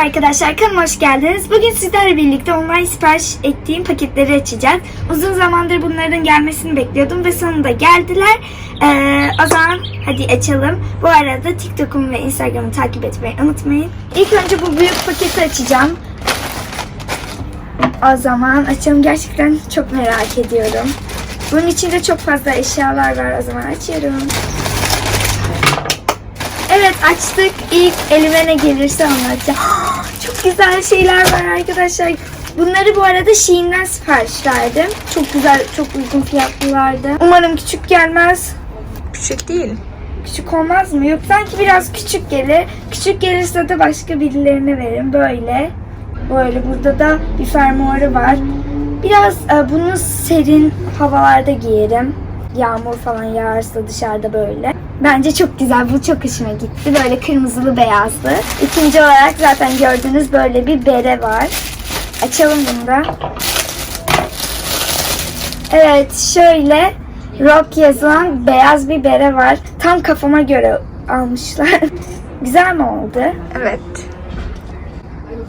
arkadaşlar kanalıma hoş geldiniz. Bugün sizlerle birlikte online sipariş ettiğim paketleri açacağız. Uzun zamandır bunların gelmesini bekliyordum ve sonunda geldiler. Ee, o zaman hadi açalım. Bu arada TikTok'umu ve Instagram'ı takip etmeyi unutmayın. İlk önce bu büyük paketi açacağım. O zaman açalım. Gerçekten çok merak ediyorum. Bunun içinde çok fazla eşyalar var. O zaman açıyorum. Evet açtık. İlk elime ne gelirse anlatacağım. Çok güzel şeyler var arkadaşlar. Bunları bu arada Shein'den sipariş verdim. Çok güzel, çok uygun fiyatlılardı. Umarım küçük gelmez. Küçük değil. Küçük olmaz mı? Yok sanki biraz küçük gelir. Küçük gelirse de başka birilerine veririm. Böyle. Böyle. Burada da bir fermuarı var. Biraz e, bunu serin havalarda giyerim. Yağmur falan yağarsa dışarıda böyle. Bence çok güzel. Bu çok hoşuma gitti. Böyle kırmızılı beyazlı. İkinci olarak zaten gördüğünüz böyle bir bere var. Açalım bunu da. Evet şöyle rock yazılan beyaz bir bere var. Tam kafama göre almışlar. Güzel mi oldu? Evet.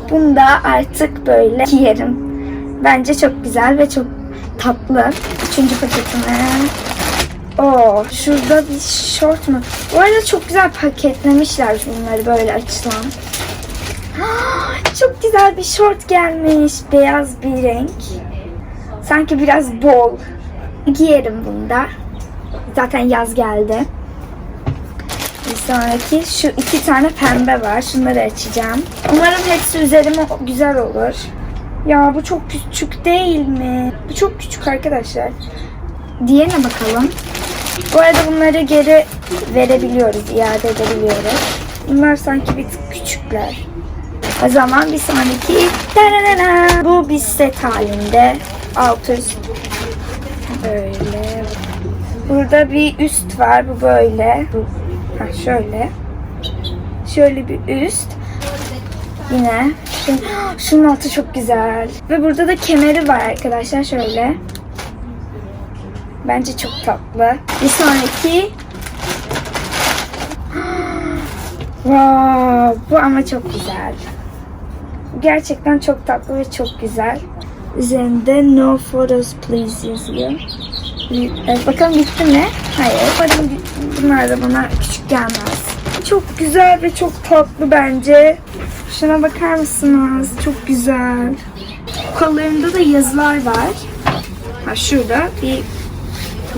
Bunu da artık böyle giyerim. Bence çok güzel ve çok tatlı. Üçüncü paketime. Oo, şurada bir şort mu? Bu arada çok güzel paketlemişler bunları böyle açılan. Ah, Çok güzel bir şort gelmiş. Beyaz bir renk. Sanki biraz bol. Giyerim bunu da. Zaten yaz geldi. Bir sonraki şu iki tane pembe var. Şunları açacağım. Umarım hepsi üzerime güzel olur. Ya bu çok küçük değil mi? Bu çok küçük arkadaşlar. Diğerine bakalım. Bu arada bunları geri verebiliyoruz, iade edebiliyoruz. Bunlar sanki bir tık küçükler. O zaman bir sonraki Tararara. bu bir set halinde. Alt üst. Böyle. Burada bir üst var. Bu böyle. Ha, şöyle. Şöyle bir üst. Yine. Şun, şunun altı çok güzel. Ve burada da kemeri var arkadaşlar. Şöyle. Bence çok tatlı. Bir sonraki. Wow, bu ama çok güzel. Gerçekten çok tatlı ve çok güzel. Üzerinde no photos please yazıyor. Evet, bakalım bitti mi? Hayır. Umarım bunlar da bana küçük gelmez. Çok güzel ve çok tatlı bence. Şuna bakar mısınız? Çok güzel. Kollarında da yazılar var. Ha şurada bir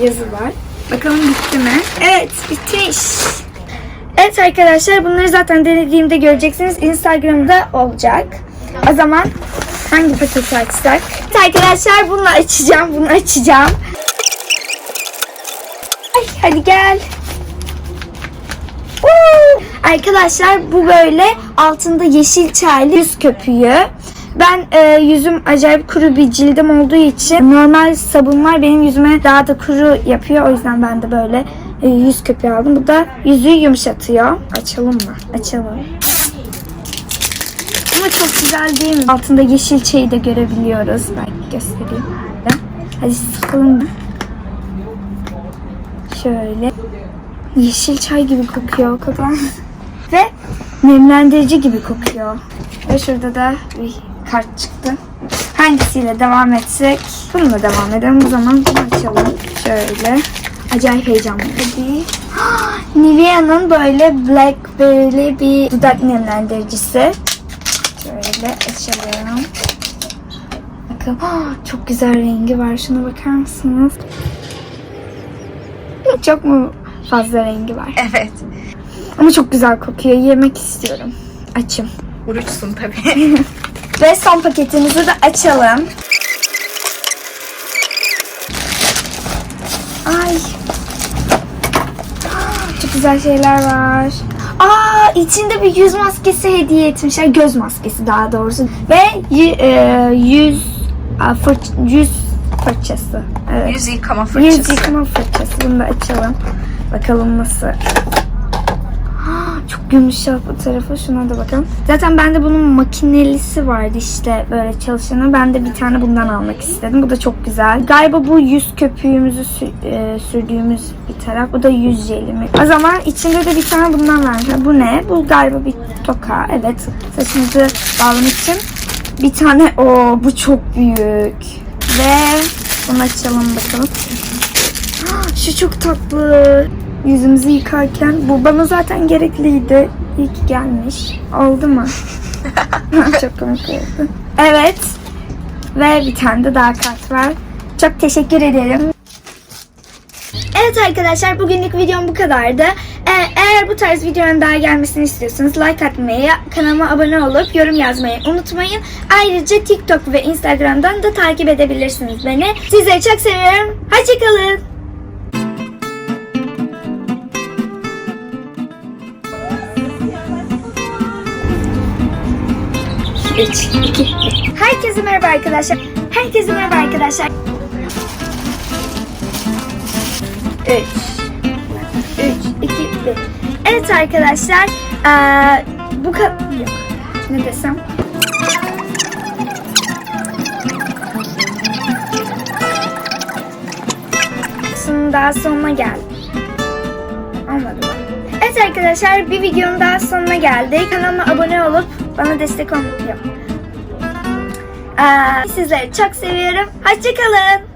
yazı var. Bakalım bitti mi? Evet bitmiş. Evet arkadaşlar bunları zaten denediğimde göreceksiniz. Instagram'da olacak. O zaman hangi paketi açsak? Evet arkadaşlar bunu açacağım. Bunu açacağım. Ay, hadi gel. Woo! Arkadaşlar bu böyle altında yeşil çaylı yüz köpüğü. Ben e, yüzüm acayip kuru bir cildim olduğu için normal sabunlar benim yüzüme daha da kuru yapıyor. O yüzden ben de böyle e, yüz köpüğü aldım. Bu da yüzü yumuşatıyor. Açalım mı? Açalım. Ama çok güzel değil mi? Altında yeşil çayı da görebiliyoruz. Belki göstereyim. Hadi sıkalım? Şöyle. Yeşil çay gibi kokuyor o kadar. Ve nemlendirici gibi kokuyor. Ve şurada da bir kart çıktı. Hangisiyle devam etsek? Bununla devam edelim. O zaman bunu açalım. Şöyle. Acayip heyecanlı. Hadi. Nivea'nın böyle blackberry'li bir dudak nemlendiricisi. Şöyle açalım. Bakın. Çok güzel rengi var. Şuna bakar mısınız? Çok mu fazla rengi var? Evet. Ama çok güzel kokuyor. Yemek istiyorum. Açım. Uruçsun tabii. Ve son paketimizi de açalım. Ay. Çok güzel şeyler var. Aa içinde bir yüz maskesi hediye etmişler. Göz maskesi daha doğrusu. Ve e, yüz a, fırç, yüz fırçası. Evet. Yüz yıkama Yüz fırçası. yıkama fırçası. Bunu da açalım. Bakalım nasıl. Çok yumuşak bu tarafı. Şuna da bakın. Zaten bende bunun makinelisi vardı işte böyle çalışanı. Ben de bir tane bundan almak istedim. Bu da çok güzel. Galiba bu yüz köpüğümüzü sü- e, sürdüğümüz bir taraf. Bu da yüz jeli mi? O zaman içinde de bir tane bundan. Ha, Bu ne? Bu galiba bir toka. Evet. Saçınızı bağlamak için. Bir tane o bu çok büyük. Ve bunu açalım bakalım. Şu çok tatlı. Yüzümüzü yıkarken bu bana zaten gerekliydi. İyi ki gelmiş. Oldu mu? çok komik oldu. Evet. Ve bir tane de daha kart var. Çok teşekkür ederim. Evet arkadaşlar bugünlük videom bu kadardı. Ee, eğer bu tarz videoların daha gelmesini istiyorsanız like atmayı, kanalıma abone olup yorum yazmayı unutmayın. Ayrıca TikTok ve Instagram'dan da takip edebilirsiniz beni. Sizleri çok seviyorum. Hoşçakalın. Üç, iki, bir. Herkese merhaba arkadaşlar. Herkese merhaba arkadaşlar. Üç, üç, iki, bir. Evet arkadaşlar. bu kadar... Ne desem? Şimdi daha sonuna geldik. Olmadı mı? Evet arkadaşlar bir videonun daha sonuna geldik. Kanalıma abone olup bana destek olmayı yok. Sizleri çok seviyorum. Hoşçakalın.